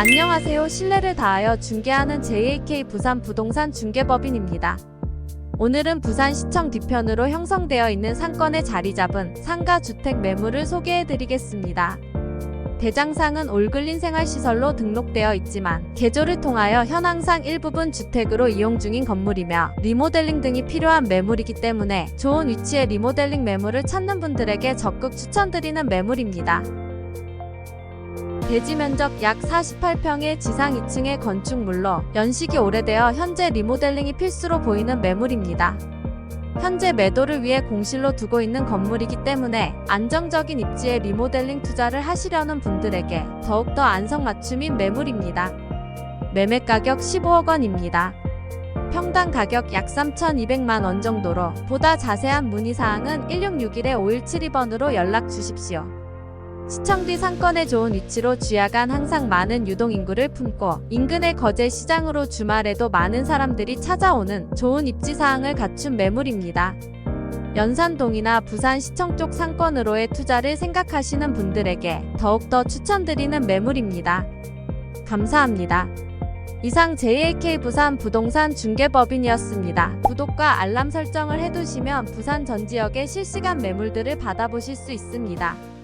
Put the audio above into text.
안녕하세요. 신뢰를 다하여 중개하는 JAK 부산 부동산 중개법인입니다. 오늘은 부산시청 뒤편으로 형성되어 있는 상권에 자리 잡은 상가 주택 매물을 소개해 드리겠습니다. 대장상은 올글린 생활시설로 등록되어 있지만 개조를 통하여 현황상 일부분 주택으로 이용 중인 건물이며 리모델링 등이 필요한 매물이기 때문에 좋은 위치의 리모델링 매물을 찾는 분들에게 적극 추천드리는 매물입니다. 대지 면적 약 48평의 지상 2층의 건축물로 연식이 오래되어 현재 리모델링이 필수로 보이는 매물입니다. 현재 매도를 위해 공실로 두고 있는 건물이기 때문에 안정적인 입지에 리모델링 투자를 하시려는 분들에게 더욱더 안성맞춤인 매물입니다. 매매 가격 15억 원입니다. 평당 가격 약 3,200만 원 정도로 보다 자세한 문의사항은 1661-5172번으로 연락 주십시오. 시청 뒤 상권의 좋은 위치로 주야간 항상 많은 유동인구를 품고 인근의 거제 시장으로 주말에도 많은 사람들이 찾아오는 좋은 입지 사항을 갖춘 매물입니다. 연산동이나 부산 시청 쪽 상권으로의 투자를 생각하시는 분들에게 더욱더 추천드리는 매물입니다. 감사합니다. 이상 JAK 부산 부동산 중개법인이었습니다. 구독과 알람 설정을 해두시면 부산 전 지역의 실시간 매물들을 받아보실 수 있습니다.